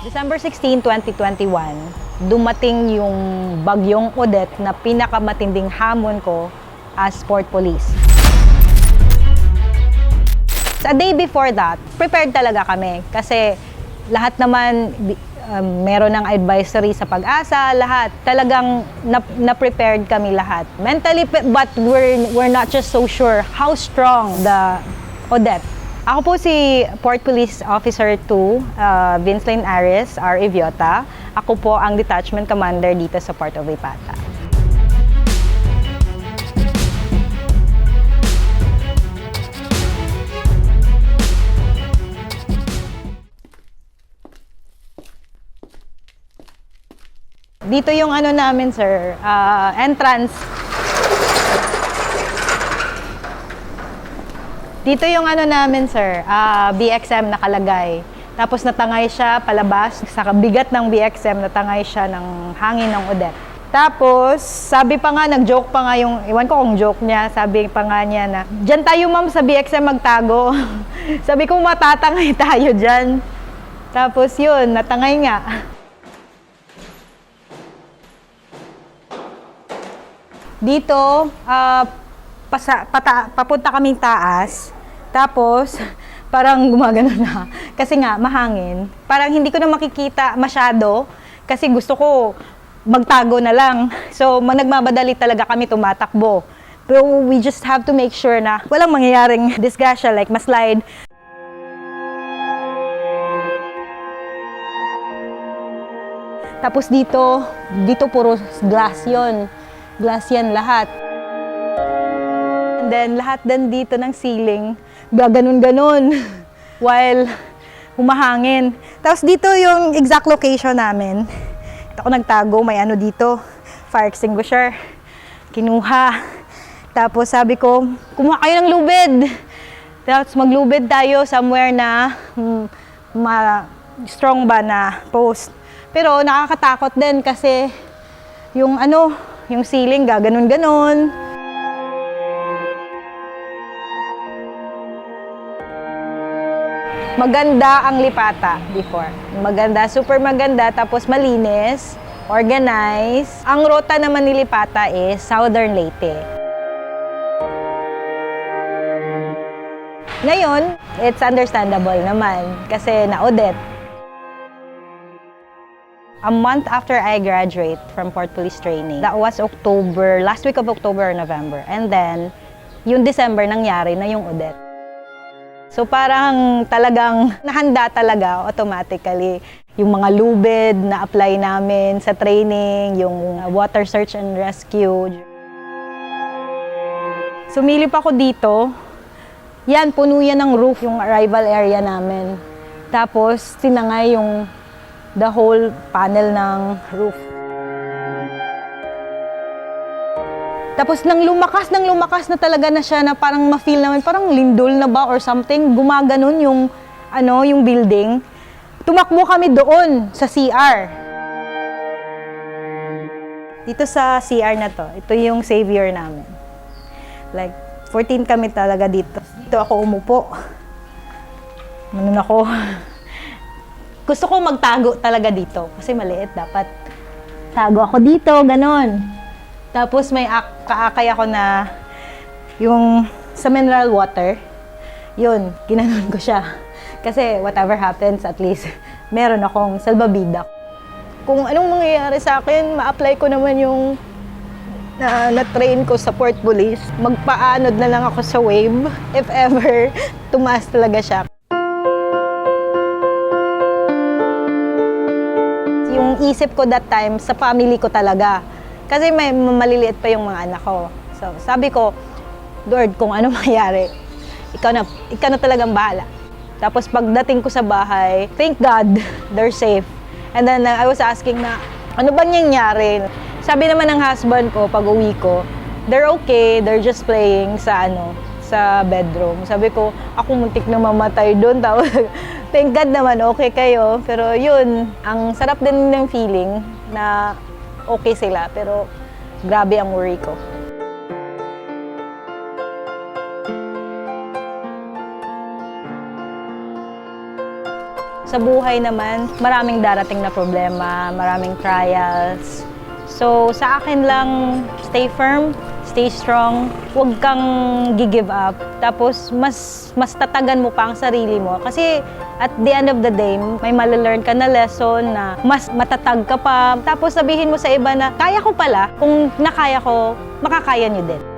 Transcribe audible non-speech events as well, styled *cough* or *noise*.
December 16, 2021, dumating yung bagyong Odette na pinakamatinding hamon ko as sport police. Sa day before that, prepared talaga kami kasi lahat naman um, meron ng advisory sa pag-asa, lahat. Talagang na, na-prepared kami lahat. Mentally, but we're, we're not just so sure how strong the Odette. Ako po si Port Police Officer 2, uh, Vince Lane Ares, R. Eviota. Ako po ang detachment commander dito sa Port of Ipata. Dito yung ano namin, sir, ah, entrance. Dito yung ano namin, sir, ah, BXM nakalagay. Tapos natangay siya palabas. Sa bigat ng BXM, natangay siya ng hangin ng Odette. Tapos, sabi pa nga, nag-joke pa nga yung, iwan ko kung joke niya, sabi pa nga niya na, Diyan tayo ma'am sa BXM magtago. *laughs* sabi ko, matatangay *laughs* tayo dyan. Tapos yun, natangay nga. Dito, ah, pasa, pata, papunta kaming taas. Tapos, *laughs* parang gumagano na. Kasi nga, mahangin. Parang hindi ko na makikita masyado. Kasi gusto ko magtago na lang. *laughs* So, ma- nagmamadali talaga kami tumatakbo. Pero we just have to make sure na walang mangyayaring *laughs* disgrasya like maslide. Tapos dito, dito puro glass yon. Glass yan lahat. And then lahat din dito ng ceiling, gaganon-ganon *laughs* while humahangin. Tapos dito yung exact location namin. Ito ako nagtago, may ano dito, fire extinguisher. Kinuha. Tapos sabi ko, kumuha kayo ng lubid. Tapos maglubid tayo somewhere na mm, ma strong ba na post. Pero nakakatakot din kasi yung ano, yung ceiling gaganon-ganon. Maganda ang lipata before. Maganda, super maganda, tapos malinis, organized. Ang rota naman ni Lipata is Southern Leyte. Ngayon, it's understandable naman kasi na-audit. A month after I graduate from Port Police Training, that was October, last week of October or November. And then, yung December nangyari na yung audit. So parang talagang nahanda talaga automatically yung mga lubid na apply namin sa training, yung water search and rescue. Sumilip ako dito. Yan, puno yan ng roof, yung arrival area namin. Tapos, tinangay yung the whole panel ng roof. Tapos nang lumakas, nang lumakas na talaga na siya na parang ma-feel naman, parang lindol na ba or something, gumaganon yung, ano, yung building. Tumakbo kami doon sa CR. Dito sa CR na to, ito yung savior namin. Like, 14 kami talaga dito. Dito ako umupo. Ganun ako. *laughs* Gusto ko magtago talaga dito kasi maliit dapat. Tago ako dito, ganon. Tapos may ak- kaakay ako na yung sa mineral water, yun, ginanon ko siya. Kasi whatever happens, at least *laughs* meron akong salbabida. Kung anong mangyayari sa akin, ma-apply ko naman yung na na-train ko sa Port Police. Magpaanod na lang ako sa wave *laughs* if ever *laughs* tumaas talaga siya. Yung isip ko that time, sa family ko talaga. Kasi may maliliit pa yung mga anak ko. So, sabi ko, Lord, kung ano *laughs* mangyari, ikaw na, ikaw na talagang bahala. Tapos pagdating ko sa bahay, thank God, *laughs* they're safe. And then uh, I was asking na, ano ba nangyari? Sabi naman ng husband ko, pag uwi ko, they're okay, they're just playing sa ano, sa bedroom. Sabi ko, ako muntik na mamatay doon. *laughs* Tapos, thank God naman, okay kayo. Pero yun, ang sarap din ng feeling na okay sila. Pero grabe ang worry ko. Sa buhay naman, maraming darating na problema, maraming trials. So, sa akin lang, stay firm, stay strong, huwag kang give up. Tapos, mas, mas tatagan mo pa ang sarili mo. Kasi, at the end of the day, may malalearn ka na lesson na mas matatag ka pa. Tapos, sabihin mo sa iba na, kaya ko pala, kung nakaya ko, makakaya niyo din.